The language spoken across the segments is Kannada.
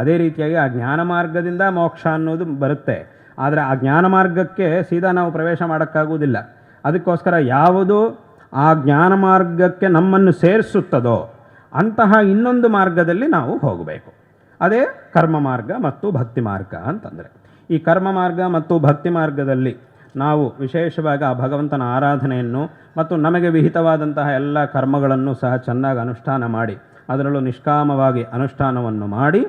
ಅದೇ ರೀತಿಯಾಗಿ ಆ ಜ್ಞಾನ ಮಾರ್ಗದಿಂದ ಮೋಕ್ಷ ಅನ್ನೋದು ಬರುತ್ತೆ. ಆದರೆ ಆ ಜ್ಞಾನ ಮಾರ್ಗಕ್ಕೆ ಸೀದಾ ನಾವು ಪ್ರವೇಶ ಮಾಡೋಕ್ಕಾಗುವುದಿಲ್ಲ. ಅದಕ್ಕೋಸ್ಕರ ಯಾವುದು ಆ ಜ್ಞಾನ ಮಾರ್ಗಕ್ಕೆ ನಮ್ಮನ್ನು ಸೇರಿಸುತ್ತದೋ ಅಂತಹ ಇನ್ನೊಂದು ಮಾರ್ಗದಲ್ಲಿ ನಾವು ಹೋಗಬೇಕು. ಅದೇ ಕರ್ಮ ಮಾರ್ಗ ಮತ್ತು ಭಕ್ತಿ ಮಾರ್ಗ ಅಂತಂದರೆ. ಈ ಕರ್ಮ ಮಾರ್ಗ ಮತ್ತು ಭಕ್ತಿ ಮಾರ್ಗದಲ್ಲಿ ನಾವು ವಿಶೇಷವಾಗಿ ಆ ಭಗವಂತನ ಆರಾಧನೆಯನ್ನು ಮತ್ತು ನಮಗೆ ವಿಹಿತವಾದಂತಹ ಎಲ್ಲ ಕರ್ಮಗಳನ್ನು ಸಹ ಚೆನ್ನಾಗಿ ಅನುಷ್ಠಾನ ಮಾಡಿ, ಅದರಲ್ಲೂ ನಿಷ್ಕಾಮವಾಗಿ ಅನುಷ್ಠಾನವನ್ನು ಮಾಡಿ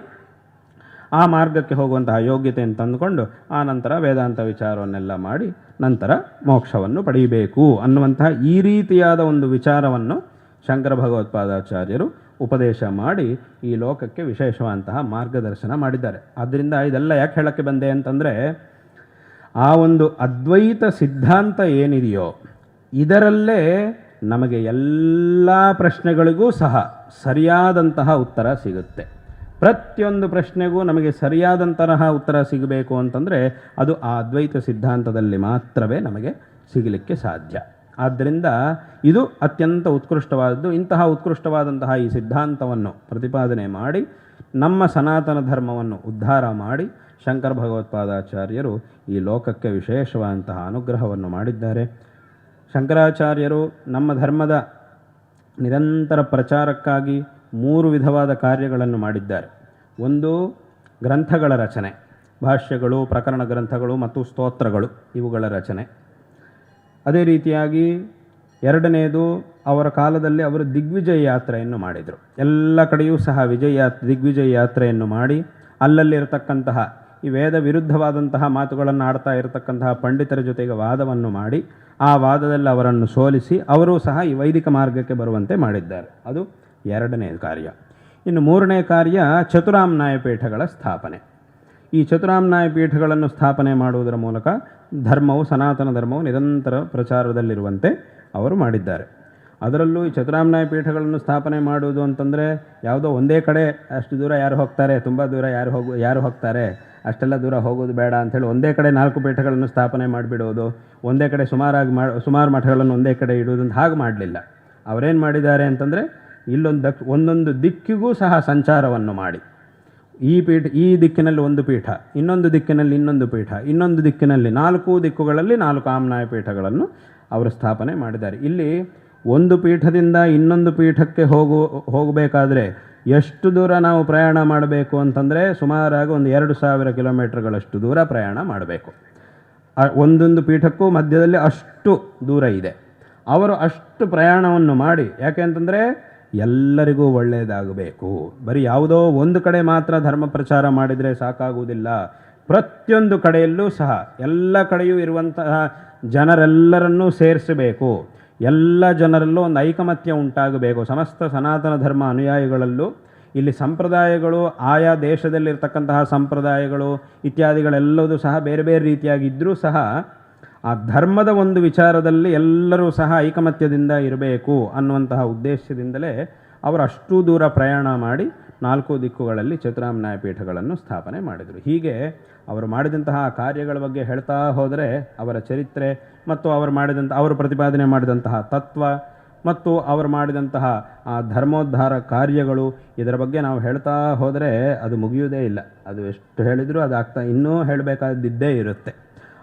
ಆ ಮಾರ್ಗಕ್ಕೆ ಹೋಗುವಂತಹ ಯೋಗ್ಯತೆಯನ್ನು ತಂದುಕೊಂಡು ಆ ನಂತರ ವೇದಾಂತ ವಿಚಾರವನ್ನೆಲ್ಲ ಮಾಡಿ ನಂತರ ಮೋಕ್ಷವನ್ನು ಪಡೆಯಬೇಕು ಅನ್ನುವಂತಹ ಈ ರೀತಿಯಾದ ಒಂದು ವಿಚಾರವನ್ನು ಶಂಕರ ಭಗವತ್ಪಾದಾಚಾರ್ಯರು ಉಪದೇಶ ಮಾಡಿ ಈ ಲೋಕಕ್ಕೆ ವಿಶೇಷವಾದಂತಹ ಮಾರ್ಗದರ್ಶನ ಮಾಡಿದ್ದಾರೆ. ಆದ್ದರಿಂದ ಇದೆಲ್ಲ ಯಾಕೆ ಹೇಳಕ್ಕೆ ಬಂದೆ ಅಂತಂದರೆ, ಆ ಒಂದು ಅದ್ವೈತ ಸಿದ್ಧಾಂತ ಏನಿದೆಯೋ ಇದರಲ್ಲೇ ನಮಗೆ ಎಲ್ಲ ಪ್ರಶ್ನೆಗಳಿಗೂ ಸಹ ಸರಿಯಾದಂತಹ ಉತ್ತರ ಸಿಗುತ್ತೆ. ಪ್ರತಿಯೊಂದು ಪ್ರಶ್ನೆಗೂ ನಮಗೆ ಸರಿಯಾದಂತಹ ಉತ್ತರ ಸಿಗಬೇಕು ಅಂತಂದರೆ ಅದು ಆ ಅದ್ವೈತ ಸಿದ್ಧಾಂತದಲ್ಲಿ ಮಾತ್ರವೇ ನಮಗೆ ಸಿಗಲಿಕ್ಕೆ ಸಾಧ್ಯ. ಆದ್ದರಿಂದ ಇದು ಅತ್ಯಂತ ಉತ್ಕೃಷ್ಟವಾದದ್ದು. ಇಂತಹ ಉತ್ಕೃಷ್ಟವಾದಂತಹ ಈ ಸಿದ್ಧಾಂತವನ್ನು ಪ್ರತಿಪಾದನೆ ಮಾಡಿ, ನಮ್ಮ ಸನಾತನ ಧರ್ಮವನ್ನು ಉದ್ಧಾರ ಮಾಡಿ, ಶಂಕರ ಭಗವತ್ಪಾದಾಚಾರ್ಯರು ಈ ಲೋಕಕ್ಕೆ ವಿಶೇಷವಾದಂತಹ ಅನುಗ್ರಹವನ್ನು ಮಾಡಿದ್ದಾರೆ. ಶಂಕರಾಚಾರ್ಯರು ನಮ್ಮ ಧರ್ಮದ ನಿರಂತರ ಪ್ರಚಾರಕ್ಕಾಗಿ ಮೂರು ವಿಧವಾದ ಕಾರ್ಯಗಳನ್ನು ಮಾಡಿದ್ದಾರೆ. ಒಂದು ಗ್ರಂಥಗಳ ರಚನೆ, ಭಾಷ್ಯಗಳು, ಪ್ರಕರಣ ಗ್ರಂಥಗಳು ಮತ್ತು ಸ್ತೋತ್ರಗಳು ಇವುಗಳ ರಚನೆ. ಅದೇ ರೀತಿಯಾಗಿ ಎರಡನೆಯದು ಅವರ ಕಾಲದಲ್ಲಿ ಅವರು ದಿಗ್ವಿಜಯ ಯಾತ್ರೆಯನ್ನು ಮಾಡಿದರು. ಎಲ್ಲ ಕಡೆಯೂ ಸಹ ವಿಜಯ, ದಿಗ್ವಿಜಯ ಯಾತ್ರೆಯನ್ನು ಮಾಡಿ ಅಲ್ಲಲ್ಲಿರತಕ್ಕಂತಹ ಈ ವೇದ ವಿರುದ್ಧವಾದಂತಹ ಮಾತುಗಳನ್ನು ಆಡ್ತಾ ಇರತಕ್ಕಂತಹ ಪಂಡಿತರ ಜೊತೆಗೆ ವಾದವನ್ನು ಮಾಡಿ ಆ ವಾದದಲ್ಲಿ ಅವರನ್ನು ಸೋಲಿಸಿ ಅವರು ಸಹ ಈ ವೈದಿಕ ಮಾರ್ಗಕ್ಕೆ ಬರುವಂತೆ ಮಾಡಿದ್ದಾರೆ. ಅದು ಎರಡನೇ ಕಾರ್ಯ. ಇನ್ನು ಮೂರನೇ ಕಾರ್ಯ ಚತುರಾಮ್ನಾಯ ಪೀಠಗಳ ಸ್ಥಾಪನೆ. ಈ ಚತುರಾಮ್ನಾಯ ಪೀಠಗಳನ್ನು ಸ್ಥಾಪನೆ ಮಾಡುವುದರ ಮೂಲಕ ಧರ್ಮವು, ಸನಾತನ ಧರ್ಮವು ನಿರಂತರ ಪ್ರಚಾರದಲ್ಲಿರುವಂತೆ ಅವರು ಮಾಡಿದ್ದಾರೆ. ಅದರಲ್ಲೂ ಈ ಚತುರಾಮ್ನಾಯ ಪೀಠಗಳನ್ನು ಸ್ಥಾಪನೆ ಮಾಡುವುದು ಅಂತಂದರೆ ಯಾವುದೋ ಒಂದೇ ಕಡೆ ಅಷ್ಟು ದೂರ ಯಾರು ಹೋಗ್ತಾರೆ, ತುಂಬ ದೂರ ಯಾರು ಹೋಗು, ಯಾರು ಹೋಗ್ತಾರೆ, ಅಷ್ಟೆಲ್ಲ ದೂರ ಹೋಗೋದು ಬೇಡ ಅಂಥೇಳಿ ಒಂದೇ ಕಡೆ ನಾಲ್ಕು ಪೀಠಗಳನ್ನು ಸ್ಥಾಪನೆ ಮಾಡಿಬಿಡೋದು, ಒಂದೇ ಕಡೆ ಸುಮಾರಾಗಿ ಮಾ, ಸುಮಾರು ಮಠಗಳನ್ನು ಒಂದೇ ಕಡೆ ಇಡುವುದಂತ ಹಾಗೆ ಮಾಡಲಿಲ್ಲ. ಅವರೇನು ಮಾಡಿದ್ದಾರೆ ಅಂತಂದರೆ ಇಲ್ಲೊಂದು ಒಂದೊಂದು ದಿಕ್ಕಿಗೂ ಸಹ ಸಂಚಾರವನ್ನು ಮಾಡಿ. ಈ ಪೀಠ, ಈ ದಿಕ್ಕಿನಲ್ಲಿ ಒಂದು ಪೀಠ, ಇನ್ನೊಂದು ದಿಕ್ಕಿನಲ್ಲಿ ಇನ್ನೊಂದು ಪೀಠ, ಇನ್ನೊಂದು ದಿಕ್ಕಿನಲ್ಲಿ ನಾಲ್ಕು ದಿಕ್ಕುಗಳಲ್ಲಿ ನಾಲ್ಕು ಆಮ್ನಾಯ ಪೀಠಗಳನ್ನು ಅವರು ಸ್ಥಾಪನೆ ಮಾಡಿದ್ದಾರೆ. ಇಲ್ಲಿ ಒಂದು ಪೀಠದಿಂದ ಇನ್ನೊಂದು ಪೀಠಕ್ಕೆ ಹೋಗು, ಹೋಗಬೇಕಾದ್ರೆ ಎಷ್ಟು ದೂರ ನಾವು ಪ್ರಯಾಣ ಮಾಡಬೇಕು ಅಂತಂದರೆ ಸುಮಾರಾಗಿ ಒಂದು ಎರಡು ಸಾವಿರ ಕಿಲೋಮೀಟ್ರ್ಗಳಷ್ಟು ದೂರ ಪ್ರಯಾಣ ಮಾಡಬೇಕು. ಒಂದೊಂದು ಪೀಠಕ್ಕೂ ಮಧ್ಯದಲ್ಲಿ ಅಷ್ಟು ದೂರ ಇದೆ. ಅವರು ಅಷ್ಟು ಪ್ರಯಾಣವನ್ನು ಮಾಡಿ, ಯಾಕೆ ಅಂತಂದರೆ ಎಲ್ಲರಿಗೂ ಒಳ್ಳೆಯದಾಗಬೇಕು. ಬರೀ ಯಾವುದೋ ಒಂದು ಕಡೆ ಮಾತ್ರ ಧರ್ಮ ಪ್ರಚಾರ ಮಾಡಿದರೆ ಸಾಕಾಗುವುದಿಲ್ಲ. ಪ್ರತಿಯೊಂದು ಕಡೆಯಲ್ಲೂ ಸಹ ಎಲ್ಲ ಕಡೆಯೂ ಇರುವಂತಹ ಜನರೆಲ್ಲರನ್ನೂ ಸೇರಿಸಬೇಕು. ಎಲ್ಲ ಜನರಲ್ಲೂ ಒಂದು ಐಕಮತ್ಯ ಉಂಟಾಗಬೇಕು. ಸಮಸ್ತ ಸನಾತನ ಧರ್ಮ ಅನುಯಾಯಿಗಳಲ್ಲೂ ಇಲ್ಲಿ ಸಂಪ್ರದಾಯಗಳು, ಆಯಾ ದೇಶದಲ್ಲಿರ್ತಕ್ಕಂತಹ ಸಂಪ್ರದಾಯಗಳು ಇತ್ಯಾದಿಗಳೆಲ್ಲವೂ ಸಹ ಬೇರೆ ಬೇರೆ ರೀತಿಯಾಗಿದ್ದರೂ ಸಹ ಆ ಧರ್ಮದ ಒಂದು ವಿಚಾರದಲ್ಲಿ ಎಲ್ಲರೂ ಸಹ ಐಕಮತ್ಯದಿಂದ ಇರಬೇಕು ಅನ್ನುವಂತಹ ಉದ್ದೇಶದಿಂದಲೇ ಅವರು ಅಷ್ಟು ದೂರ ಪ್ರಯಾಣ ಮಾಡಿ ನಾಲ್ಕು ದಿಕ್ಕುಗಳಲ್ಲಿ ಚತುರಾಮ್ ಪೀಠಗಳನ್ನು ಸ್ಥಾಪನೆ ಮಾಡಿದರು. ಹೀಗೆ ಅವರು ಮಾಡಿದಂತಹ ಕಾರ್ಯಗಳ ಬಗ್ಗೆ ಹೇಳ್ತಾ ಹೋದರೆ ಅವರ ಚರಿತ್ರೆ ಮತ್ತು ಅವರು ಮಾಡಿದಂಥ ಅವರು ಪ್ರತಿಪಾದನೆ ಮಾಡಿದಂತಹ ತತ್ವ ಮತ್ತು ಅವರು ಮಾಡಿದಂತಹ ಆ ಧರ್ಮೋದ್ಧಾರ ಕಾರ್ಯಗಳು, ಇದರ ಬಗ್ಗೆ ನಾವು ಹೇಳ್ತಾ ಹೋದರೆ ಅದು ಮುಗಿಯುವುದೇ ಇಲ್ಲ. ಅದು ಎಷ್ಟು ಹೇಳಿದರೂ ಅದು ಆಗ್ತಾ ಇನ್ನೂ ಹೇಳಬೇಕಾದಿದ್ದೇ ಇರುತ್ತೆ.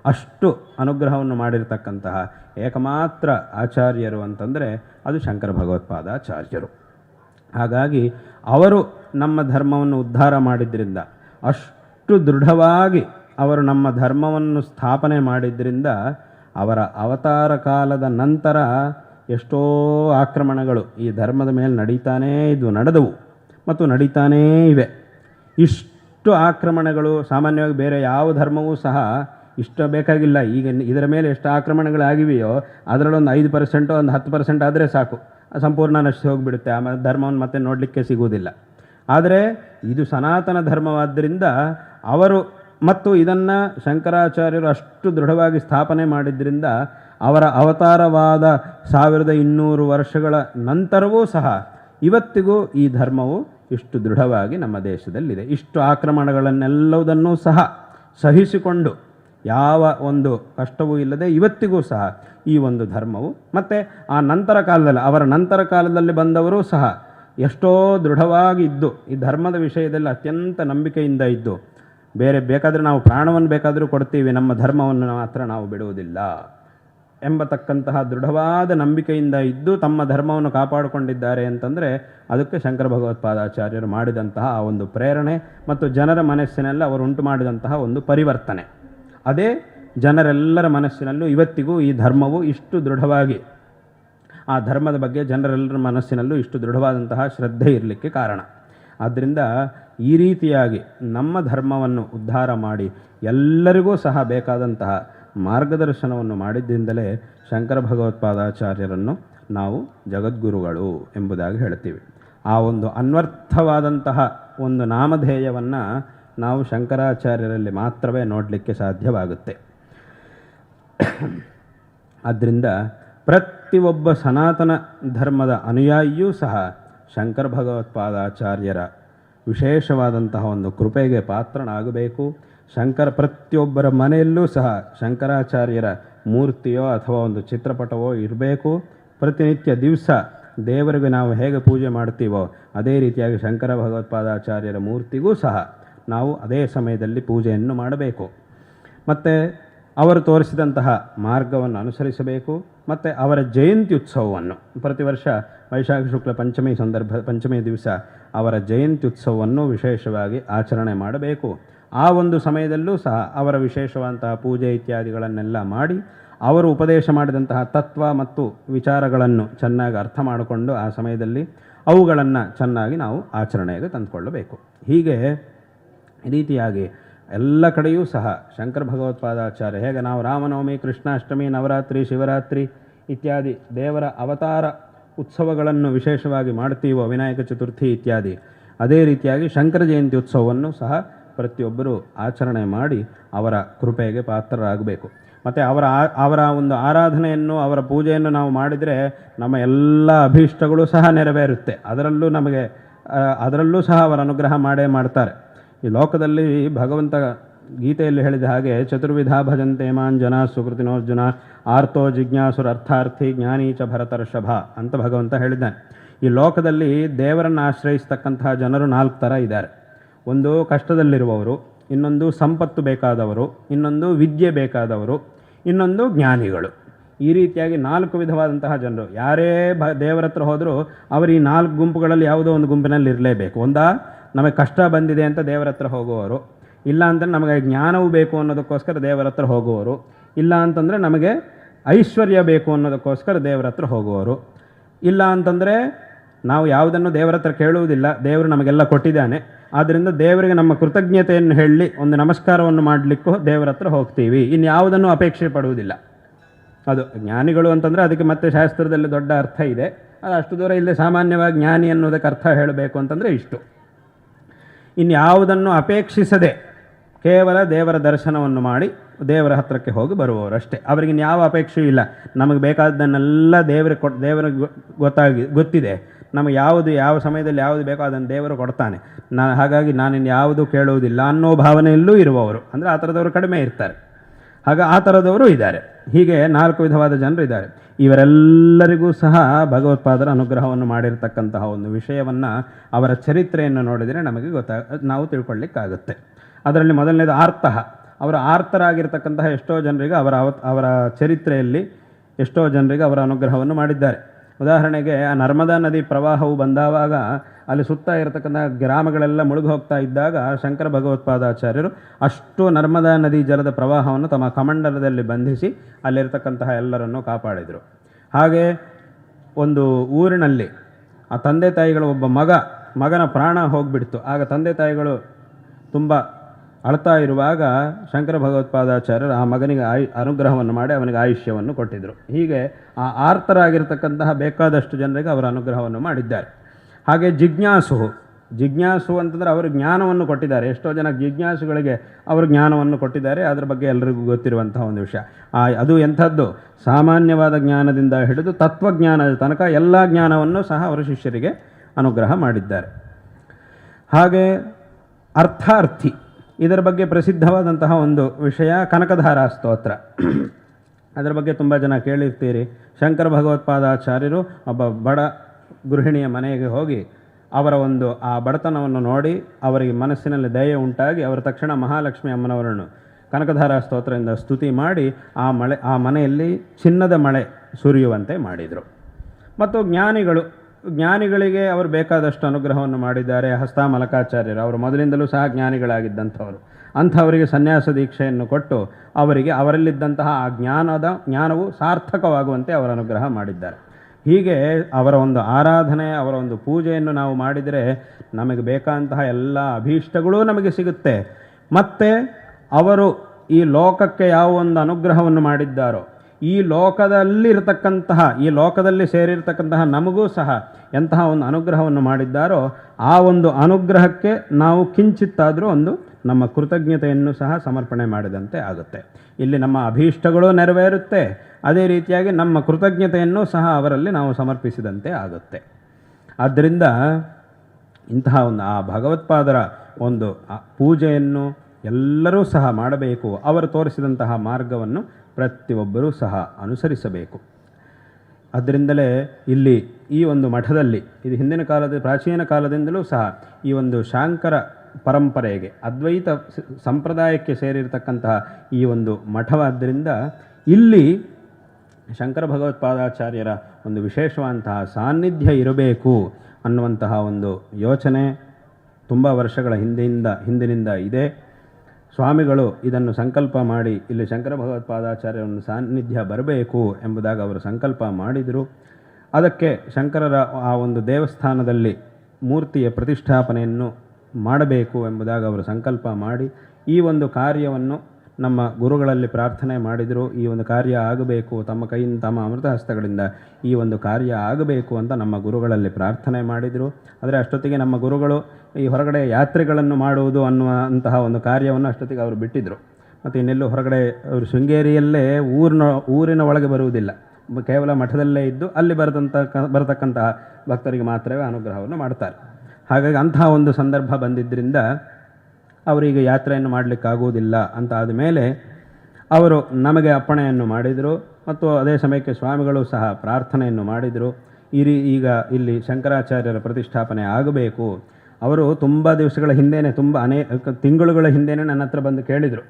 ಅಷ್ಟು ಅನುಗ್ರಹವನ್ನು ಮಾಡಿರತಕ್ಕಂತಹ ಏಕಮಾತ್ರ ಆಚಾರ್ಯರು ಅಂತಂದರೆ ಅದು ಶಂಕರ ಭಗವತ್ಪಾದಾಚಾರ್ಯರು. ಹಾಗಾಗಿ ಅವರು ನಮ್ಮ ಧರ್ಮವನ್ನು ಉದ್ಧಾರ ಮಾಡಿದ್ರಿಂದ, ಅಷ್ಟು ದೃಢವಾಗಿ ಅವರು ನಮ್ಮ ಧರ್ಮವನ್ನು ಸ್ಥಾಪನೆ ಮಾಡಿದ್ರಿಂದ ಅವರ ಅವತಾರ ಕಾಲದ ನಂತರ ಎಷ್ಟೋ ಆಕ್ರಮಣಗಳು ಈ ಧರ್ಮದ ಮೇಲೆ ನಡೀತಾನೇ ಇದು ನಡೆದವು ಮತ್ತು ನಡೀತಾನೇ ಇವೆ. ಇಷ್ಟು ಆಕ್ರಮಣಗಳು ಸಾಮಾನ್ಯವಾಗಿ ಬೇರೆ ಯಾವ ಧರ್ಮವೂ ಸಹ ಇಷ್ಟ ಬೇಕಾಗಿಲ್ಲ. ಈಗ ಇದರ ಮೇಲೆ ಎಷ್ಟು ಆಕ್ರಮಣಗಳಾಗಿವೆಯೋ ಅದರಲ್ಲೊಂದು ಐದು ಪರ್ಸೆಂಟು ಒಂದು ಹತ್ತು ಪರ್ಸೆಂಟ್ ಆದರೆ ಸಾಕು. ಸಂಪೂರ್ಣ ನಶಿಸಿ ಹೋಗಿಬಿಡುತ್ತೆ. ಆಮೇಲೆ ಧರ್ಮವನ್ನು ಮತ್ತೆ ನೋಡಲಿಕ್ಕೆ ಸಿಗುವುದಿಲ್ಲ. ಆದರೆ ಇದು ಸನಾತನ ಧರ್ಮವಾದ್ದರಿಂದ ಅವರು ಮತ್ತು ಇದನ್ನು ಶಂಕರಾಚಾರ್ಯರು ಅಷ್ಟು ದೃಢವಾಗಿ ಸ್ಥಾಪನೆ ಮಾಡಿದ್ದರಿಂದ ಅವರ ಅವತಾರವಾದ ಸಾವಿರದ ಇನ್ನೂರು ವರ್ಷಗಳ ನಂತರವೂ ಸಹ ಇವತ್ತಿಗೂ ಈ ಧರ್ಮವು ಇಷ್ಟು ದೃಢವಾಗಿ ನಮ್ಮ ದೇಶದಲ್ಲಿದೆ. ಇಷ್ಟು ಆಕ್ರಮಣಗಳನ್ನೆಲ್ಲವುದನ್ನೂ ಸಹ ಸಹಿಸಿಕೊಂಡು ಯಾವ ಒಂದು ಕಷ್ಟವೂ ಇಲ್ಲದೆ ಇವತ್ತಿಗೂ ಸಹ ಈ ಒಂದು ಧರ್ಮವು. ಮತ್ತು ಆ ನಂತರ ಕಾಲದಲ್ಲಿ, ಅವರ ನಂತರ ಕಾಲದಲ್ಲಿ ಬಂದವರು ಸಹ ಎಷ್ಟೋ ದೃಢವಾಗಿ ಇದ್ದು ಈ ಧರ್ಮದ ವಿಷಯದಲ್ಲಿ ಅತ್ಯಂತ ನಂಬಿಕೆಯಿಂದ ಇದ್ದು, ಬೇರೆ ಬೇಕಾದರೆ ನಾವು ಪ್ರಾಣವನ್ನು ಬೇಕಾದರೂ ಕೊಡ್ತೀವಿ, ನಮ್ಮ ಧರ್ಮವನ್ನು ಮಾತ್ರ ನಾವು ಬಿಡುವುದಿಲ್ಲ ಎಂಬತಕ್ಕಂತಹ ದೃಢವಾದ ನಂಬಿಕೆಯಿಂದ ಇದ್ದು ತಮ್ಮ ಧರ್ಮವನ್ನು ಕಾಪಾಡಿಕೊಂಡಿದ್ದಾರೆ ಅಂತಂದರೆ ಅದಕ್ಕೆ ಶಂಕರ ಭಗವತ್ಪಾದಾಚಾರ್ಯರು ಮಾಡಿದಂತಹ ಆ ಒಂದು ಪ್ರೇರಣೆ ಮತ್ತು ಜನರ ಮನಸ್ಸಿನಲ್ಲಿ ಅವರು ಉಂಟು ಮಾಡಿದಂತಹ ಒಂದು ಪರಿವರ್ತನೆ. ಅದೇ ಜನರೆಲ್ಲರ ಮನಸ್ಸಿನಲ್ಲೂ ಇವತ್ತಿಗೂ ಈ ಧರ್ಮವು ಇಷ್ಟು ದೃಢವಾಗಿ, ಆ ಧರ್ಮದ ಬಗ್ಗೆ ಜನರೆಲ್ಲರ ಮನಸ್ಸಿನಲ್ಲೂ ಇಷ್ಟು ದೃಢವಾದಂತಹ ಶ್ರದ್ಧೆ ಇರಲಿಕ್ಕೆ ಕಾರಣ. ಆದ್ದರಿಂದ ಈ ರೀತಿಯಾಗಿ ನಮ್ಮ ಧರ್ಮವನ್ನು ಉದ್ಧಾರ ಮಾಡಿ ಎಲ್ಲರಿಗೂ ಸಹ ಬೇಕಾದಂತಹ ಮಾರ್ಗದರ್ಶನವನ್ನು ಮಾಡಿದ್ದರಿಂದಲೇ ಶಂಕರ ಭಗವತ್ಪಾದಾಚಾರ್ಯರನ್ನು ನಾವು ಜಗದ್ಗುರುಗಳು ಎಂಬುದಾಗಿ ಹೇಳ್ತೀವಿ. ಆ ಒಂದು ಅನ್ವರ್ಥವಾದಂತಹ ಒಂದು ನಾಮಧೇಯವನ್ನು ನಾವು ಶಂಕರಾಚಾರ್ಯರಲ್ಲಿ ಮಾತ್ರವೇ ನೋಡಲಿಕ್ಕೆ ಸಾಧ್ಯವಾಗುತ್ತೆ. ಆದ್ದರಿಂದ ಪ್ರತಿಯೊಬ್ಬ ಸನಾತನ ಧರ್ಮದ ಅನುಯಾಯಿಯೂ ಸಹ ಶಂಕರ ಭಗವತ್ಪಾದಾಚಾರ್ಯರ ವಿಶೇಷವಾದಂತಹ ಒಂದು ಕೃಪೆಗೆ ಪಾತ್ರನಾಗಬೇಕು. ಶಂಕರ ಪ್ರತಿಯೊಬ್ಬರ ಮನೆಯಲ್ಲೂ ಸಹ ಶಂಕರಾಚಾರ್ಯರ ಮೂರ್ತಿಯೋ ಅಥವಾ ಒಂದು ಚಿತ್ರಪಟವೋ ಇರಬೇಕು. ಪ್ರತಿನಿತ್ಯ ದಿವಸ ದೇವರಿಗೆ ನಾವು ಹೇಗೆ ಪೂಜೆ ಮಾಡ್ತೀವೋ ಅದೇ ರೀತಿಯಾಗಿ ಶಂಕರ ಭಗವತ್ಪಾದಾಚಾರ್ಯರ ಮೂರ್ತಿಗೂ ಸಹ ನಾವು ಅದೇ ಸಮಯದಲ್ಲಿ ಪೂಜೆಯನ್ನು ಮಾಡಬೇಕು. ಮತ್ತು ಅವರು ತೋರಿಸಿದಂತಹ ಮಾರ್ಗವನ್ನು ಅನುಸರಿಸಬೇಕು. ಮತ್ತು ಅವರ ಜಯಂತಿ ಉತ್ಸವವನ್ನು, ಪ್ರತಿ ವರ್ಷ ವೈಶಾಖ ಶುಕ್ಲ ಪಂಚಮಿ ಸಂದರ್ಭ, ಪಂಚಮಿ ದಿವಸ ಅವರ ಜಯಂತಿ ಉತ್ಸವವನ್ನು ವಿಶೇಷವಾಗಿ ಆಚರಣೆ ಮಾಡಬೇಕು. ಆ ಒಂದು ಸಮಯದಲ್ಲೂ ಸಹ ಅವರ ವಿಶೇಷವಾದಂತಹ ಪೂಜೆ ಇತ್ಯಾದಿಗಳನ್ನೆಲ್ಲ ಮಾಡಿ ಅವರು ಉಪದೇಶ ಮಾಡಿದಂತಹ ತತ್ವ ಮತ್ತು ವಿಚಾರಗಳನ್ನು ಚೆನ್ನಾಗಿ ಅರ್ಥ ಮಾಡಿಕೊಂಡು ಆ ಸಮಯದಲ್ಲಿ ಅವುಗಳನ್ನು ಚೆನ್ನಾಗಿ ನಾವು ಆಚರಣೆಗೆ ತಂದುಕೊಳ್ಳಬೇಕು. ಹೀಗೆ ರೀತಿಯಾಗಿ ಎಲ್ಲ ಕಡೆಯೂ ಸಹ ಶಂಕರ ಭಗವತ್ಪಾದಾಚಾರ್ಯ, ಹೇಗೆ ನಾವು ರಾಮನವಮಿ, ಕೃಷ್ಣಾಷ್ಟಮಿ, ನವರಾತ್ರಿ, ಶಿವರಾತ್ರಿ ಇತ್ಯಾದಿ ದೇವರ ಅವತಾರ ಉತ್ಸವಗಳನ್ನು ವಿಶೇಷವಾಗಿ ಮಾಡ್ತೀವೋ, ವಿನಾಯಕ ಚತುರ್ಥಿ ಇತ್ಯಾದಿ, ಅದೇ ರೀತಿಯಾಗಿ ಶಂಕರ ಜಯಂತಿ ಉತ್ಸವವನ್ನು ಸಹ ಪ್ರತಿಯೊಬ್ಬರು ಆಚರಣೆ ಮಾಡಿ ಅವರ ಕೃಪೆಗೆ ಪಾತ್ರರಾಗಬೇಕು. ಮತ್ತು ಅವರ ಅವರ ಒಂದು ಆರಾಧನೆಯನ್ನು, ಅವರ ಪೂಜೆಯನ್ನು ನಾವು ಮಾಡಿದರೆ ನಮ್ಮ ಎಲ್ಲ ಅಭೀಷ್ಟಗಳು ಸಹ ನೆರವೇರುತ್ತೆ. ಅದರಲ್ಲೂ ನಮಗೆ ಅದರಲ್ಲೂ ಸಹ ಅವರ ಅನುಗ್ರಹ ಮಾಡೇ ಮಾಡ್ತಾರೆ. ಈ ಲೋಕದಲ್ಲಿ ಭಗವಂತ ಗೀತೆಯಲ್ಲಿ ಹೇಳಿದ ಹಾಗೆ, ಚತುರ್ವಿಧ ಭಜಂತೆ ಮಾನ್ ಜನ ಸುಕೃತಿನೋರ್ಜುನ ಆರ್ತೋ ಜಿಜ್ಞಾಸುರ ಅರ್ಥಾರ್ಥಿ ಜ್ಞಾನೀಚ ಭರತರ್ಷಭ ಅಂತ ಭಗವಂತ ಹೇಳಿದ್ದಾನೆ. ಈ ಲೋಕದಲ್ಲಿ ದೇವರನ್ನು ಆಶ್ರಯಿಸ್ತಕ್ಕಂತಹ ಜನರು ನಾಲ್ಕು ಥರ ಇದ್ದಾರೆ. ಒಂದು ಕಷ್ಟದಲ್ಲಿರುವವರು, ಇನ್ನೊಂದು ಸಂಪತ್ತು ಬೇಕಾದವರು, ಇನ್ನೊಂದು ವಿದ್ಯೆ ಬೇಕಾದವರು, ಇನ್ನೊಂದು ಜ್ಞಾನಿಗಳು. ಈ ರೀತಿಯಾಗಿ ನಾಲ್ಕು ವಿಧವಾದಂತಹ ಜನರು. ಯಾರೇ ಬ ದೇವರ ಹತ್ರ ಹೋದರೂ ಅವರು ಈ ನಾಲ್ಕು ಗುಂಪುಗಳಲ್ಲಿ ಯಾವುದೋ ಒಂದು ಗುಂಪಿನಲ್ಲಿ ಇರಲೇಬೇಕು ಒಂದಾ ನಮಗೆ ಕಷ್ಟ ಬಂದಿದೆ ಅಂತ ದೇವರ ಹತ್ರ ಹೋಗುವವರು, ಇಲ್ಲ ಅಂದರೆ ನಮಗೆ ಜ್ಞಾನವು ಬೇಕು ಅನ್ನೋದಕ್ಕೋಸ್ಕರ ದೇವರ ಹತ್ರ ಹೋಗುವವರು, ಇಲ್ಲ ಅಂತಂದರೆ ನಮಗೆ ಐಶ್ವರ್ಯ ಬೇಕು ಅನ್ನೋದಕ್ಕೋಸ್ಕರ ದೇವರ ಹತ್ರ ಹೋಗುವವರು, ಇಲ್ಲ ಅಂತಂದರೆ ನಾವು ಯಾವುದನ್ನು ದೇವರ ಹತ್ರ ಕೇಳುವುದಿಲ್ಲ, ದೇವರು ನಮಗೆಲ್ಲ ಕೊಟ್ಟಿದ್ದಾನೆ ಆದ್ದರಿಂದ ದೇವರಿಗೆ ನಮ್ಮ ಕೃತಜ್ಞತೆಯನ್ನು ಹೇಳಿ ಒಂದು ನಮಸ್ಕಾರವನ್ನು ಮಾಡಲಿಕ್ಕೂ ದೇವರ ಹತ್ರ ಹೋಗ್ತೀವಿ, ಇನ್ನು ಯಾವುದನ್ನು ಅಪೇಕ್ಷೆ ಪಡುವುದಿಲ್ಲ. ಅದು ಜ್ಞಾನಿಗಳು ಅಂತಂದರೆ ಅದಕ್ಕೆ ಮತ್ತೆ ಶಾಸ್ತ್ರದಲ್ಲಿ ದೊಡ್ಡ ಅರ್ಥ ಇದೆ, ಅದು ಅಷ್ಟು ದೂರ ಇಲ್ಲದೆ ಸಾಮಾನ್ಯವಾಗಿ ಜ್ಞಾನಿ ಅನ್ನೋದಕ್ಕೆ ಅರ್ಥ ಹೇಳಬೇಕು ಅಂತಂದರೆ ಇಷ್ಟು. ಇನ್ಯಾವುದನ್ನು ಅಪೇಕ್ಷಿಸದೆ ಕೇವಲ ದೇವರ ದರ್ಶನವನ್ನು ಮಾಡಿ ದೇವರ ಹತ್ರಕ್ಕೆ ಹೋಗಿ ಬರುವವರು ಅಷ್ಟೇ. ಅವರಿಗೆ ಯಾವ ಅಪೇಕ್ಷೆಯೂ ಇಲ್ಲ. ನಮಗೆ ಬೇಕಾದ್ದನ್ನೆಲ್ಲ ದೇವರಿಗೆ ಕೊಟ್ಟು ದೇವರಿಗೆ ಗೊತ್ತಾಗಿ, ಗೊತ್ತಿದೆ. ನಮಗೆ ಯಾವುದು, ಯಾವ ಸಮಯದಲ್ಲಿ ಯಾವುದು ಬೇಕೋ ಅದನ್ನು ದೇವರು ಕೊಡ್ತಾನೆ. ನಾ, ಹಾಗಾಗಿ ನಾನಿನ್ನು ಯಾವುದು ಕೇಳುವುದಿಲ್ಲ ಅನ್ನೋ ಭಾವನೆಯಲ್ಲೂ ಇರುವವರು. ಅಂದರೆ ಆ ಥರದವರು ಕಡಿಮೆ ಇರ್ತಾರೆ. ಆಗ ಆ ಥರದವರು ಇದ್ದಾರೆ. ಹೀಗೆ ನಾಲ್ಕು ವಿಧವಾದ ಜನರು ಇದ್ದಾರೆ. ಇವರೆಲ್ಲರಿಗೂ ಸಹ ಭಗವತ್ಪಾದರ ಅನುಗ್ರಹವನ್ನು ಮಾಡಿರತಕ್ಕಂತಹ ಒಂದು ವಿಷಯವನ್ನು ಅವರ ಚರಿತ್ರೆಯನ್ನು ನೋಡಿದರೆ ನಮಗೆ ಗೊತ್ತಾ, ನಾವು ತಿಳ್ಕೊಳ್ಳಿಕ್ಕಾಗುತ್ತೆ ಅದರಲ್ಲಿ ಮೊದಲನೇದು ಆರ್ತಃ. ಅವರ ಆರ್ತರಾಗಿರ್ತಕ್ಕಂತಹ ಎಷ್ಟೋ ಜನರಿಗೆ ಅವರ ಅವರ ಚರಿತ್ರೆಯಲ್ಲಿ ಎಷ್ಟೋ ಜನರಿಗೆ ಅವರ ಅನುಗ್ರಹವನ್ನು ಮಾಡಿದ್ದಾರೆ. ಉದಾಹರಣೆಗೆ ಆ ನರ್ಮದಾ ನದಿ ಪ್ರವಾಹವು ಬಂದಾವಾಗ ಅಲ್ಲಿ ಸುತ್ತ ಇರತಕ್ಕಂಥ ಗ್ರಾಮಗಳೆಲ್ಲ ಮುಳುಗಿ ಹೋಗ್ತಾ ಇದ್ದಾಗ ಶಂಕರ ಭಗವತ್ಪಾದಾಚಾರ್ಯರು ಅಷ್ಟು ನರ್ಮದಾ ನದಿ ಜಲದ ಪ್ರವಾಹವನ್ನು ತಮ್ಮ ಕಮಂಡಲದಲ್ಲಿ ಬಂಧಿಸಿ ಅಲ್ಲಿರ್ತಕ್ಕಂತಹ ಎಲ್ಲರನ್ನು ಕಾಪಾಡಿದರು. ಹಾಗೆ ಒಂದು ಊರಿನಲ್ಲಿ ಆ ತಂದೆ ತಾಯಿಗಳು ಒಬ್ಬ ಮಗ, ಮಗನ ಪ್ರಾಣ ಹೋಗಿಬಿಡ್ತು. ಆಗ ತಂದೆ ತಾಯಿಗಳು ತುಂಬ ಅಳ್ತಾ ಇರುವಾಗ ಶಂಕರ ಭಗವತ್ಪಾದಾಚಾರ್ಯರು ಆ ಮಗನಿಗೆ ಆಯು, ಅನುಗ್ರಹವನ್ನು ಮಾಡಿ ಅವನಿಗೆ ಆಯುಷ್ಯವನ್ನು ಕೊಟ್ಟಿದ್ದರು ಹೀಗೆ ಆ ಆರ್ತರಾಗಿರ್ತಕ್ಕಂತಹ ಬೇಕಾದಷ್ಟು ಜನರಿಗೆ ಅವರ ಅನುಗ್ರಹವನ್ನು ಮಾಡಿದ್ದಾರೆ. ಹಾಗೆ ಜಿಜ್ಞಾಸು ಜಿಜ್ಞಾಸು ಅಂತಂದರೆ ಅವರು ಜ್ಞಾನವನ್ನು ಕೊಟ್ಟಿದ್ದಾರೆ. ಎಷ್ಟೋ ಜನ ಜಿಜ್ಞಾಸುಗಳಿಗೆ ಅವರು ಜ್ಞಾನವನ್ನು ಕೊಟ್ಟಿದ್ದಾರೆ. ಅದರ ಬಗ್ಗೆ ಎಲ್ಲರಿಗೂ ಗೊತ್ತಿರುವಂತಹ ಒಂದು ವಿಷಯ. ಆ, ಅದು ಎಂಥದ್ದು? ಸಾಮಾನ್ಯವಾದ ಜ್ಞಾನದಿಂದ ಹಿಡಿದು ತತ್ವಜ್ಞಾನದ ತನಕ ಎಲ್ಲ ಜ್ಞಾನವನ್ನು ಸಹ ಅವರ ಶಿಷ್ಯರಿಗೆ ಅನುಗ್ರಹ ಮಾಡಿದ್ದಾರೆ. ಹಾಗೆ ಅರ್ಥಾರ್ಥಿ ಇದರ ಬಗ್ಗೆ ಪ್ರಸಿದ್ಧವಾದಂತಹ ಒಂದು ವಿಷಯ ಕನಕಧಾರ ಸ್ತೋತ್ರ. ಅದರ ಬಗ್ಗೆ ತುಂಬ ಜನ ಕೇಳಿರ್ತೀರಿ. ಶಂಕರ ಭಗವತ್ಪಾದಾಚಾರ್ಯರು ಒಬ್ಬ ಬಡ ಗೃಹಿಣಿಯ ಮನೆಗೆ ಹೋಗಿ ಅವರ ಒಂದು ಆ ಬಡತನವನ್ನು ನೋಡಿ ಅವರಿಗೆ ಮನಸ್ಸಿನಲ್ಲಿ ದಯ ಉಂಟಾಗಿ ಅವರ ತಕ್ಷಣ ಮಹಾಲಕ್ಷ್ಮಿ ಅಮ್ಮನವರನ್ನು ಕನಕಧಾರ ಸ್ತೋತ್ರದಿಂದ ಸ್ತುತಿ ಮಾಡಿ ಆ ಮಳೆ, ಆ ಮನೆಯಲ್ಲಿ ಚಿನ್ನದ ಮಳೆ ಸುರಿಯುವಂತೆ ಮಾಡಿದರು. ಮತ್ತು ಜ್ಞಾನಿಗಳು ಜ್ಞಾನಿಗಳಿಗೆ ಅವರು ಬೇಕಾದಷ್ಟು ಅನುಗ್ರಹವನ್ನು ಮಾಡಿದ್ದಾರೆ ಹಸ್ತ ಮಲಕಾಚಾರ್ಯರು ಅವರು ಮೊದಲಿಂದಲೂ ಸಹ ಜ್ಞಾನಿಗಳಾಗಿದ್ದಂಥವರು. ಅಂಥವರಿಗೆ ಸನ್ಯಾಸ ದೀಕ್ಷೆಯನ್ನು ಕೊಟ್ಟು ಅವರಿಗೆ ಅವರಲ್ಲಿದ್ದಂತಹ ಆ ಜ್ಞಾನದ, ಜ್ಞಾನವು ಸಾರ್ಥಕವಾಗುವಂತೆ ಅವರ ಅನುಗ್ರಹ ಮಾಡಿದ್ದಾರೆ. ಹೀಗೆ ಅವರ ಒಂದು ಆರಾಧನೆ, ಅವರ ಒಂದು ಪೂಜೆಯನ್ನು ನಾವು ಮಾಡಿದರೆ ನಮಗೆ ಬೇಕಾದಂತಹ ಎಲ್ಲ ಅಭೀಷ್ಟಗಳು ನಮಗೆ ಸಿಗುತ್ತೆ. ಮತ್ತು ಅವರು ಈ ಲೋಕಕ್ಕೆ ಯಾವ ಒಂದು ಅನುಗ್ರಹವನ್ನು ಮಾಡಿದ್ದಾರೋ ಈ ಲೋಕದಲ್ಲಿರತಕ್ಕಂತಹ, ಈ ಲೋಕದಲ್ಲಿ ಸೇರಿರ್ತಕ್ಕಂತಹ ನಮಗೂ ಸಹ ಎಂತಹ ಒಂದು ಅನುಗ್ರಹವನ್ನು ಮಾಡಿದ್ದಾರೋ, ಆ ಒಂದು ಅನುಗ್ರಹಕ್ಕೆ ನಾವು ಕಿಂಚಿತ್ತಾದರೂ ಒಂದು ನಮ್ಮ ಕೃತಜ್ಞತೆಯನ್ನು ಸಹ ಸಮರ್ಪಣೆ ಮಾಡಿದಂತೆ ಆಗುತ್ತೆ. ಇಲ್ಲಿ ನಮ್ಮ ಅಭೀಷ್ಟಗಳು ನೆರವೇರುತ್ತೆ. ಅದೇ ರೀತಿಯಾಗಿ ನಮ್ಮ ಕೃತಜ್ಞತೆಯನ್ನು ಸಹ ಅವರಲ್ಲಿ ನಾವು ಸಮರ್ಪಿಸಿದಂತೆ ಆಗುತ್ತೆ. ಆದ್ದರಿಂದ ಇಂತಹ ಒಂದು ಆ ಭಗವತ್ಪಾದರ ಒಂದು ಪೂಜೆಯನ್ನು ಎಲ್ಲರೂ ಸಹ ಮಾಡಬೇಕು. ಅವರು ತೋರಿಸಿದಂತಹ ಮಾರ್ಗವನ್ನು ಪ್ರತಿಯೊಬ್ಬರೂ ಸಹ ಅನುಸರಿಸಬೇಕು. ಅದರಿಂದಲೇ ಇಲ್ಲಿ ಈ ಒಂದು ಮಠದಲ್ಲಿ, ಇದು ಹಿಂದಿನ ಕಾಲದ, ಪ್ರಾಚೀನ ಕಾಲದಿಂದಲೂ ಸಹ ಈ ಒಂದು ಶಾಂಕರ ಪರಂಪರೆಗೆ, ಅದ್ವೈತ ಸಂಪ್ರದಾಯಕ್ಕೆ ಸೇರಿರತಕ್ಕಂತಹ ಈ ಒಂದು ಮಠವಾದ್ದರಿಂದ ಇಲ್ಲಿ ಶಂಕರ ಭಗವತ್ಪಾದಾಚಾರ್ಯರ ಒಂದು ವಿಶೇಷವಾದಂತಹ ಸಾನ್ನಿಧ್ಯ ಇರಬೇಕು ಅನ್ನುವಂತಹ ಒಂದು ಯೋಚನೆ ತುಂಬ ವರ್ಷಗಳ ಹಿಂದೆಯಿಂದ, ಹಿಂದಿನಿಂದ ಇದೆ. ಸ್ವಾಮಿಗಳು ಇದನ್ನು ಸಂಕಲ್ಪ ಮಾಡಿ ಇಲ್ಲಿ ಶಂಕರ ಭಗವತ್ಪಾದಾಚಾರ್ಯ ಒಂದು ಸಾನ್ನಿಧ್ಯ ಬರಬೇಕು ಎಂಬುದಾಗಿ ಅವರು ಸಂಕಲ್ಪ ಮಾಡಿದರು. ಅದಕ್ಕೆ ಶಂಕರರ ಆ ಒಂದು ದೇವಸ್ಥಾನದಲ್ಲಿ ಮೂರ್ತಿಯ ಪ್ರತಿಷ್ಠಾಪನೆಯನ್ನು ಮಾಡಬೇಕು ಎಂಬುದಾಗಿ ಅವರು ಸಂಕಲ್ಪ ಮಾಡಿ ಈ ಒಂದು ಕಾರ್ಯವನ್ನು ನಮ್ಮ ಗುರುಗಳಲ್ಲಿ ಪ್ರಾರ್ಥನೆ ಮಾಡಿದರು, ಈ ಒಂದು ಕಾರ್ಯ ಆಗಬೇಕು, ತಮ್ಮ ಕೈಯಿಂದ ತಮ್ಮ ಅಮೃತ ಹಸ್ತಗಳಿಂದ ಈ ಒಂದು ಕಾರ್ಯ ಆಗಬೇಕು ಅಂತ ನಮ್ಮ ಗುರುಗಳಲ್ಲಿ ಪ್ರಾರ್ಥನೆ ಮಾಡಿದರು. ಆದರೆ ಅಷ್ಟೊತ್ತಿಗೆ ನಮ್ಮ ಗುರುಗಳು ಈ ಹೊರಗಡೆ ಯಾತ್ರೆಗಳನ್ನು ಮಾಡುವುದು ಅನ್ನುವ ಅಂತಹ ಒಂದು ಕಾರ್ಯವನ್ನು ಅಷ್ಟೊತ್ತಿಗೆ ಅವರು ಬಿಟ್ಟಿದ್ದರು ಮತ್ತು ಇನ್ನೆಲ್ಲೂ ಹೊರಗಡೆ ಅವರು ಶೃಂಗೇರಿಯಲ್ಲೇ ಊರಿನ ಊರಿನ ಒಳಗೆ ಬರುವುದಿಲ್ಲ. ಕೇವಲ ಮಠದಲ್ಲೇ ಇದ್ದು ಅಲ್ಲಿ ಬರದಂಥ ಬರತಕ್ಕಂತಹ ಭಕ್ತರಿಗೆ ಮಾತ್ರವೇ ಅನುಗ್ರಹವನ್ನು ಮಾಡ್ತಾರೆ. ಹಾಗಾಗಿ ಅಂತಹ ಒಂದು ಸಂದರ್ಭ ಬಂದಿದ್ದರಿಂದ ಅವರಿಗೆ ಯಾತ್ರೆಯನ್ನು ಮಾಡಲಿಕ್ಕಾಗುವುದಿಲ್ಲ ಅಂತ ಆದಮೇಲೆ ಅವರು ನಮಗೆ ಅಪ್ಪಣೆಯನ್ನು ಮಾಡಿದರು ಮತ್ತು ಅದೇ ಸಮಯಕ್ಕೆ ಸ್ವಾಮಿಗಳು ಸಹ ಪ್ರಾರ್ಥನೆಯನ್ನು ಮಾಡಿದರು. ಇರಿ, ಈಗ ಇಲ್ಲಿ ಶಂಕರಾಚಾರ್ಯರ ಪ್ರತಿಷ್ಠಾಪನೆ ಆಗಬೇಕು. ಅವರು ತುಂಬ ದಿವಸಗಳ ಹಿಂದೆಯೇ ತುಂಬ ಅನೇಕ ತಿಂಗಳುಗಳ ಹಿಂದೆಯೇ ನನ್ನ ಹತ್ರ ಬಂದು ಕೇಳಿದರು.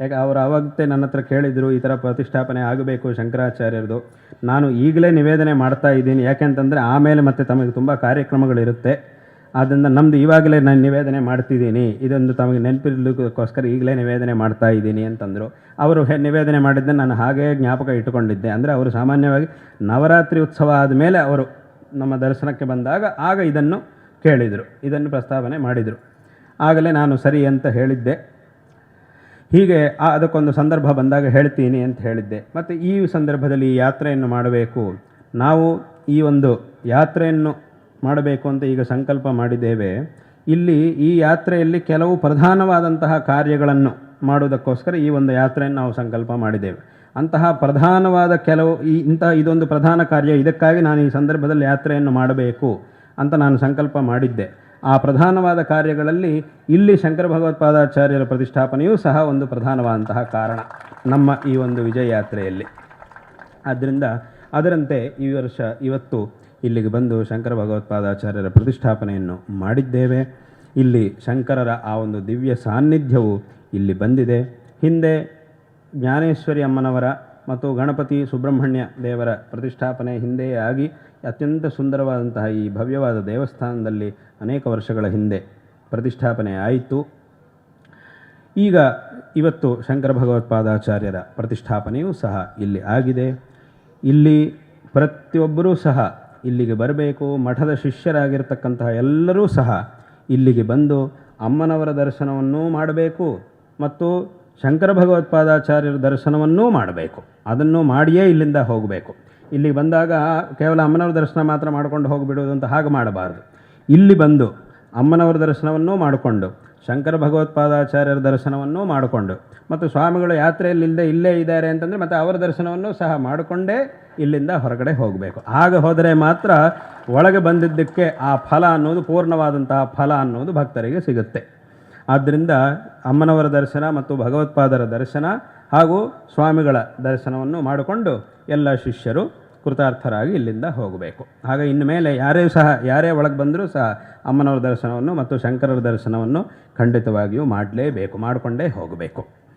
ಯಾಕೆ, ಅವರು ಆವಾಗತ್ತೆ ನನ್ನ ಹತ್ರ ಕೇಳಿದರು, ಈ ಥರ ಪ್ರತಿಷ್ಠಾಪನೆ ಆಗಬೇಕು ಶಂಕರಾಚಾರ್ಯರದು. ನಾನು ಈಗಲೇ ನಿವೇದನೆ ಮಾಡ್ತಾ ಇದ್ದೀನಿ. ಯಾಕೆಂತಂದರೆ ಆಮೇಲೆ ಮತ್ತೆ ತಮಗೆ ತುಂಬ ಕಾರ್ಯಕ್ರಮಗಳಿರುತ್ತೆ. ಆದ್ದರಿಂದ ನಮ್ಮದು ಇವಾಗಲೇ ನಾನು ನಿವೇದನೆ ಮಾಡ್ತಿದ್ದೀನಿ. ಇದೊಂದು ತಮಗೆ ನೆನಪಿರ್ಲಿಕ್ಕೋಸ್ಕರ ಈಗಲೇ ನಿವೇದನೆ ಮಾಡ್ತಾ ಇದ್ದೀನಿ ಅಂತಂದರು. ಅವರು ನಿವೇದನೆ ಮಾಡಿದ್ದನ್ನು ನಾನು ಹಾಗೇ ಜ್ಞಾಪಕ ಇಟ್ಟುಕೊಂಡಿದ್ದೆ. ಅಂದರೆ ಅವರು ಸಾಮಾನ್ಯವಾಗಿ ನವರಾತ್ರಿ ಉತ್ಸವ ಆದಮೇಲೆ ಅವರು ನಮ್ಮ ದರ್ಶನಕ್ಕೆ ಬಂದಾಗ ಆಗ ಇದನ್ನು ಕೇಳಿದರು. ಇದನ್ನು ಪ್ರಸ್ತಾವನೆ ಮಾಡಿದರು. ಆಗಲೇ ನಾನು ಸರಿ ಅಂತ ಹೇಳಿದ್ದೆ. ಹೀಗೆ ಅದಕ್ಕೊಂದು ಸಂದರ್ಭ ಬಂದಾಗ ಹೇಳ್ತೀನಿ ಅಂತ ಹೇಳಿದ್ದೆ. ಮತ್ತು ಈ ಸಂದರ್ಭದಲ್ಲಿ ಈ ಯಾತ್ರೆಯನ್ನು ಮಾಡಬೇಕು. ನಾವು ಈ ಒಂದು ಯಾತ್ರೆಯನ್ನು ಮಾಡಬೇಕು ಅಂತ ಈಗ ಸಂಕಲ್ಪ ಮಾಡಿದ್ದೇವೆ. ಇಲ್ಲಿ ಈ ಯಾತ್ರೆಯಲ್ಲಿ ಕೆಲವು ಪ್ರಧಾನವಾದಂತಹ ಕಾರ್ಯಗಳನ್ನು ಮಾಡುವುದಕ್ಕೋಸ್ಕರ ಈ ಒಂದು ಯಾತ್ರೆಯನ್ನು ನಾವು ಸಂಕಲ್ಪ ಮಾಡಿದ್ದೇವೆ. ಅಂತಹ ಪ್ರಧಾನವಾದ ಕೆಲವು ಈ ಇಂತಹ ಇದೊಂದು ಪ್ರಧಾನ ಕಾರ್ಯ, ಇದಕ್ಕಾಗಿ ನಾನು ಈ ಸಂದರ್ಭದಲ್ಲಿ ಯಾತ್ರೆಯನ್ನು ಮಾಡಬೇಕು ಅಂತ ನಾನು ಸಂಕಲ್ಪ ಮಾಡಿದ್ದೆ. ಆ ಪ್ರಧಾನವಾದ ಕಾರ್ಯಗಳಲ್ಲಿ ಇಲ್ಲಿ ಶಂಕರ ಭಗವತ್ಪಾದಾಚಾರ್ಯರ ಪ್ರತಿಷ್ಠಾಪನೆಯೂ ಸಹ ಒಂದು ಪ್ರಧಾನವಾದಂತಹ ಕಾರಣ ನಮ್ಮ ಈ ಒಂದು ವಿಜಯ ಯಾತ್ರೆಯಲ್ಲಿ. ಆದ್ದರಿಂದ ಅದರಂತೆ ಈ ವರ್ಷ ಇವತ್ತು ಇಲ್ಲಿಗೆ ಬಂದು ಶಂಕರ ಭಗವತ್ಪಾದಾಚಾರ್ಯರ ಪ್ರತಿಷ್ಠಾಪನೆಯನ್ನು ಮಾಡಿದ್ದೇವೆ. ಇಲ್ಲಿ ಶಂಕರರ ಆ ಒಂದು ದಿವ್ಯ ಸಾನ್ನಿಧ್ಯವು ಇಲ್ಲಿ ಬಂದಿದೆ. ಹಿಂದೆ ಜ್ಞಾನೇಶ್ವರಿ ಅಮ್ಮನವರ ಮತ್ತು ಗಣಪತಿ ಸುಬ್ರಹ್ಮಣ್ಯ ದೇವರ ಪ್ರತಿಷ್ಠಾಪನೆ ಹಿಂದೆಯೇ ಆಗಿ ಅತ್ಯಂತ ಸುಂದರವಾದಂತಹ ಈ ಭವ್ಯವಾದ ದೇವಸ್ಥಾನದಲ್ಲಿ ಅನೇಕ ವರ್ಷಗಳ ಹಿಂದೆ ಪ್ರತಿಷ್ಠಾಪನೆ ಆಯಿತು. ಈಗ ಇವತ್ತು ಶಂಕರ ಭಗವತ್ಪಾದಾಚಾರ್ಯರ ಪ್ರತಿಷ್ಠಾಪನೆಯೂ ಸಹ ಇಲ್ಲಿ ಆಗಿದೆ. ಇಲ್ಲಿ ಪ್ರತಿಯೊಬ್ಬರೂ ಸಹ ಇಲ್ಲಿಗೆ ಬರಬೇಕು, ಮಠದ ಶಿಷ್ಯರಾಗಿರ್ತಕ್ಕಂತಹ ಎಲ್ಲರೂ ಸಹ ಇಲ್ಲಿಗೆ ಬಂದು ಅಮ್ಮನವರ ದರ್ಶನವನ್ನೂ ಮಾಡಬೇಕು ಮತ್ತು ಶಂಕರ ಭಗವತ್ಪಾದಾಚಾರ್ಯರ ದರ್ಶನವನ್ನೂ ಮಾಡಬೇಕು. ಅದನ್ನು ಮಾಡಿಯೇ ಇಲ್ಲಿಂದ ಹೋಗಬೇಕು. ಇಲ್ಲಿಗೆ ಬಂದಾಗ ಕೇವಲ ಅಮ್ಮನವರ ದರ್ಶನ ಮಾತ್ರ ಮಾಡ್ಕೊಂಡು ಅಂತ ಹಾಗೆ ಮಾಡಬಾರ್ದು. ಇಲ್ಲಿ ಬಂದು ಅಮ್ಮನವರ ದರ್ಶನವನ್ನೂ ಮಾಡಿಕೊಂಡು ಶಂಕರ ಭಗವತ್ಪಾದಾಚಾರ್ಯರ ದರ್ಶನವನ್ನು ಮಾಡಿಕೊಂಡು, ಮತ್ತು ಸ್ವಾಮಿಗಳು ಯಾತ್ರೆಯಲ್ಲಿ ಇಲ್ಲದೆ ಇಲ್ಲೇ ಇದ್ದಾರೆ ಅಂತಂದರೆ ಮತ್ತು ಅವರ ದರ್ಶನವನ್ನು ಸಹ ಮಾಡಿಕೊಂಡೇ ಇಲ್ಲಿಂದ ಹೊರಗಡೆ ಹೋಗಬೇಕು. ಆಗ ಹೋದರೆ ಮಾತ್ರ ಒಳಗೆ ಬಂದಿದ್ದಕ್ಕೆ ಆ ಫಲ ಅನ್ನೋದು ಪೂರ್ಣವಾದಂತಹ ಫಲ ಅನ್ನೋದು ಭಕ್ತರಿಗೆ ಸಿಗುತ್ತೆ. ಆದ್ದರಿಂದ ಅಮ್ಮನವರ ದರ್ಶನ ಮತ್ತು ಭಗವತ್ಪಾದರ ದರ್ಶನ ಹಾಗೂ ಸ್ವಾಮಿಗಳ ದರ್ಶನವನ್ನು ಮಾಡಿಕೊಂಡು ಎಲ್ಲ ಶಿಷ್ಯರು ಕೃತಾರ್ಥರಾಗಿ ಇಲ್ಲಿಂದ ಹೋಗಬೇಕು. ಹಾಗೆ ಇನ್ನು ಮೇಲೆ ಯಾರೇ ಸಹ, ಯಾರೇ ಒಳಗೆ ಬಂದರೂ ಸಹ ಅಮ್ಮನವರ ದರ್ಶನವನ್ನು ಮತ್ತು ಶಂಕರರ ದರ್ಶನವನ್ನು ಖಂಡಿತವಾಗಿಯೂ ಮಾಡಲೇಬೇಕು, ಮಾಡಿಕೊಂಡೇ ಹೋಗಬೇಕು.